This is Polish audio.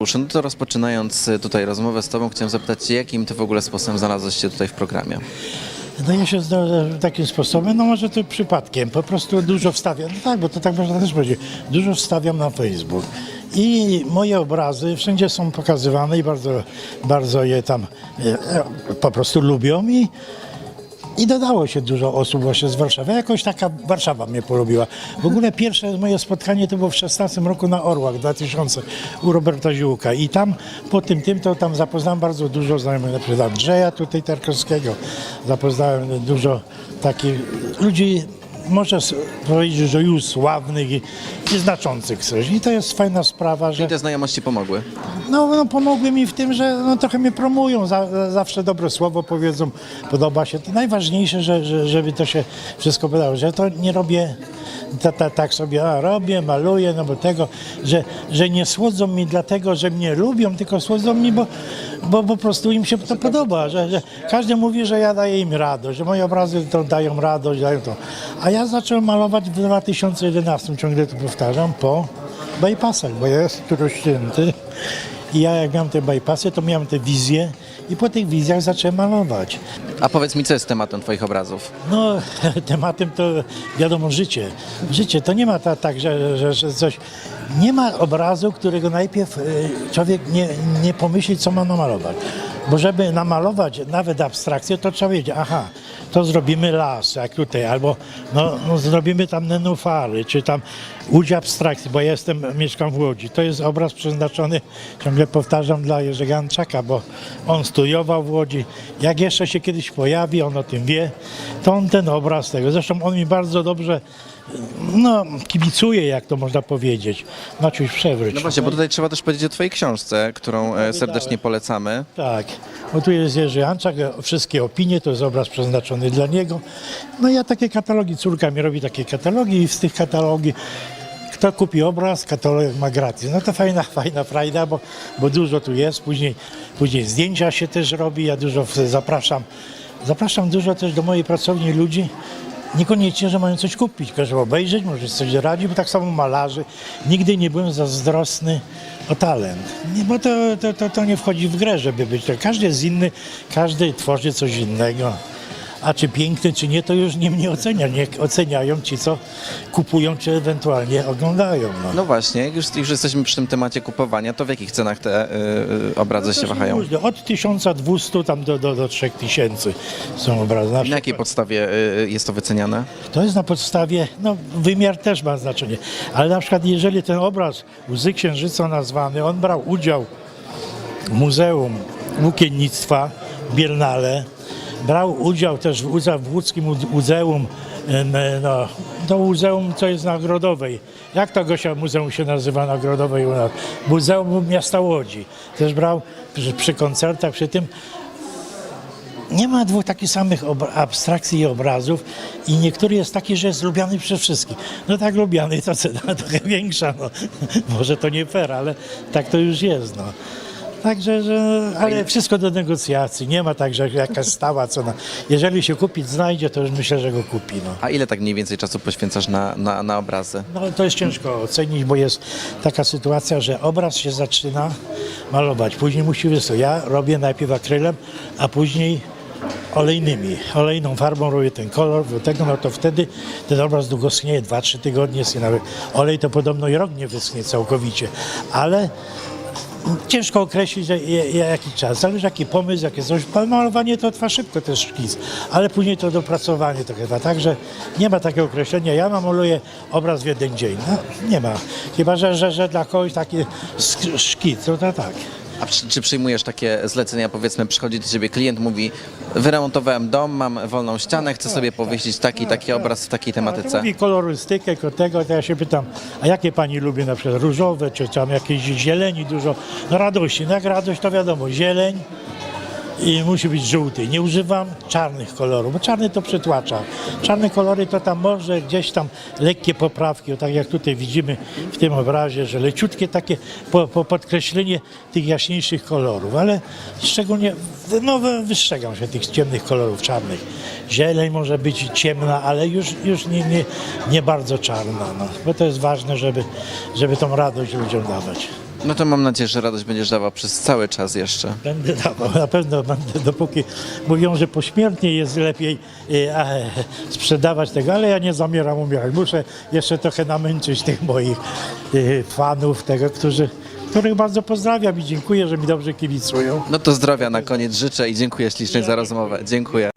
No to rozpoczynając y, tutaj rozmowę z Tobą, chciałem zapytać jakim Ty w ogóle sposobem znalazłeś się tutaj w programie? No ja się znalazłem takim sposobem, no może to przypadkiem, po prostu dużo wstawiam, no tak, bo to tak można też powiedzieć, dużo wstawiam na Facebook. I moje obrazy wszędzie są pokazywane i bardzo, bardzo je tam e, e, po prostu lubią i, i dodało się dużo osób właśnie z Warszawy. Jakoś taka Warszawa mnie polubiła. W ogóle pierwsze moje spotkanie to było w 16 roku na Orłach 2000 u Roberta Ziółka i tam po tym tym to tam zapoznałem bardzo dużo znajomych, na przykład Andrzeja tutaj Tarkowskiego. Zapoznałem dużo takich ludzi, można powiedzieć, że już sławnych i, i znaczących coś. I to jest fajna sprawa, że I te znajomości pomogły. no, no pomogły mi w tym, że no, trochę mnie promują, za, zawsze dobre słowo powiedzą, podoba się. To najważniejsze, że, że, żeby to się wszystko podało, że to nie robię ta, ta, tak sobie, robię, maluję, no bo tego, że, że nie słodzą mi dlatego, że mnie lubią, tylko słodzą mi, bo, bo po prostu im się to podoba, że, że każdy mówi, że ja daję im radość, że moje obrazy to dają radość, dają to. A ja zacząłem malować w 2011, ciągle to powtarzam, po bypassach, bo ja jestem tu rozcięty i ja jak miałem te bypassy, to miałem te wizje i po tych wizjach zacząłem malować. A powiedz mi, co jest tematem Twoich obrazów? No, tematem to wiadomo życie. Życie to nie ma ta, tak, że, że, że coś. Nie ma obrazu, którego najpierw y, człowiek nie, nie pomyśli, co ma namalować. Bo żeby namalować nawet abstrakcję, to trzeba wiedzieć, aha, to zrobimy las, jak tutaj, albo no, no zrobimy tam nenufary, czy tam łódź abstrakcji, bo ja jestem, mieszkam w Łodzi. To jest obraz przeznaczony, ciągle powtarzam, dla Jerzego Anczaka, bo on studiował w Łodzi. Jak jeszcze się kiedyś pojawi, on o tym wie, to on ten obraz tego. Zresztą on mi bardzo dobrze no, kibicuje, jak to można powiedzieć. Maciuś, przewróć. No właśnie, bo tutaj trzeba też powiedzieć o Twojej książce, którą e, serdecznie polecamy. Tak, bo tu jest Jerzy Anczak, wszystkie opinie, to jest obraz przeznaczony dla niego. No ja takie katalogi, córka mi robi takie katalogi i z tych katalogi kto kupi obraz, katalog ma gratis. No to fajna, fajna frajda, bo, bo dużo tu jest. Później, później zdjęcia się też robi, ja dużo zapraszam. Zapraszam dużo też do mojej pracowni ludzi, niekoniecznie, że mają coś kupić, tylko żeby obejrzeć, może coś radzi, bo tak samo malarzy. Nigdy nie byłem zazdrosny o talent, nie, bo to, to, to, to nie wchodzi w grę, żeby być. Każdy jest inny, każdy tworzy coś innego. A czy piękny, czy nie, to już nie mnie ocenia. Niech oceniają ci, co kupują, czy ewentualnie oglądają. No. No właśnie, jak już, już jesteśmy przy tym temacie kupowania, to w jakich cenach te y, y, obrazy się To są wahają? różne, Od 1200 tam do, do, do 3000 są obrazy. Na Na przykład- jakiej podstawie y, jest to wyceniane? To jest na podstawie, no wymiar też ma znaczenie, ale na przykład jeżeli ten obraz Łzy Księżyca nazwany, on brał udział w Muzeum Włókiennictwa w Biennale, brał udział też w, łódzkim Mu- Muzeum, em, no, to muzeum, co jest nagrodowej. Jak to Gosia muzeum się nazywa nagrodowej u nas? Muzeum Miasta Łodzi. Też brał przy, przy koncertach, przy tym nie ma dwóch takich samych abstrakcji i obrazów i niektóry jest taki, że jest lubiany przez wszystkich. No tak lubiany to cena trochę większa, no. może to nie fair, ale tak to już jest. No. Także, że, ale wszystko do negocjacji, nie ma tak, że jakaś stała cena. Jeżeli się kupić znajdzie, to już myślę, że go kupi. No. A ile tak mniej więcej czasu poświęcasz na, na, na obrazy? No to jest ciężko ocenić, bo jest taka sytuacja, że obraz się zaczyna malować, później musi wysłać. Ja robię najpierw akrylem, a później olejnymi. Olejną farbą robię ten kolor, do tego, no to wtedy ten obraz długo schnie, 2-3 tygodnie schnie. Nawet olej to podobno i rok nie wyschnie całkowicie, ale ciężko określić że jaki czas. Zależy jaki pomysł, jakie coś. Malowanie to trwa szybko, jest szkic, ale później to dopracowanie to chyba. Także nie ma takiego określenia. Ja maluję obraz w jeden dzień. No, nie ma. Chyba, że, że, że dla kogoś taki szkic, to, to tak. A czy, czy przyjmujesz takie zlecenia, powiedzmy, przychodzi do ciebie klient, mówi, wyremontowałem dom, mam wolną ścianę, chcę sobie powiesić taki, taki obraz w takiej tematyce. mówi kolorystykę ko- tego, to ja się pytam, a jakie pani lubi na przykład różowe, czy tam jakieś zieleni dużo, no radości, no jak radość to wiadomo, zieleń i musi być żółty. Nie używam czarnych kolorów, bo czarny to przytłacza. Czarne kolory to tam może gdzieś tam lekkie poprawki, tak jak tutaj widzimy w tym obrazie, że leciutkie takie po, po podkreślenie tych jaśniejszych kolorów, ale szczególnie no, wy- wystrzegam się tych ciemnych kolorów czarnych. Zieleń może być ciemna, ale już, już nie, nie, nie bardzo czarna, no, bo to jest ważne, żeby, żeby tą radość ludziom dawać. No to mam nadzieję, że radość będziesz dawał przez cały czas jeszcze. Będę dawał, na pewno będę, dopóki mówią, że pośmiertnie jest lepiej e, a, sprzedawać tego, ale ja nie zamieram umierać. Muszę jeszcze trochę namęczyć tych moich e, fanów, tego, którzy, których bardzo pozdrawiam i dziękuję, że mi dobrze kibicują. No to zdrowia na koniec życzę i dziękuję ślicznie za rozmowę. Dziękuję.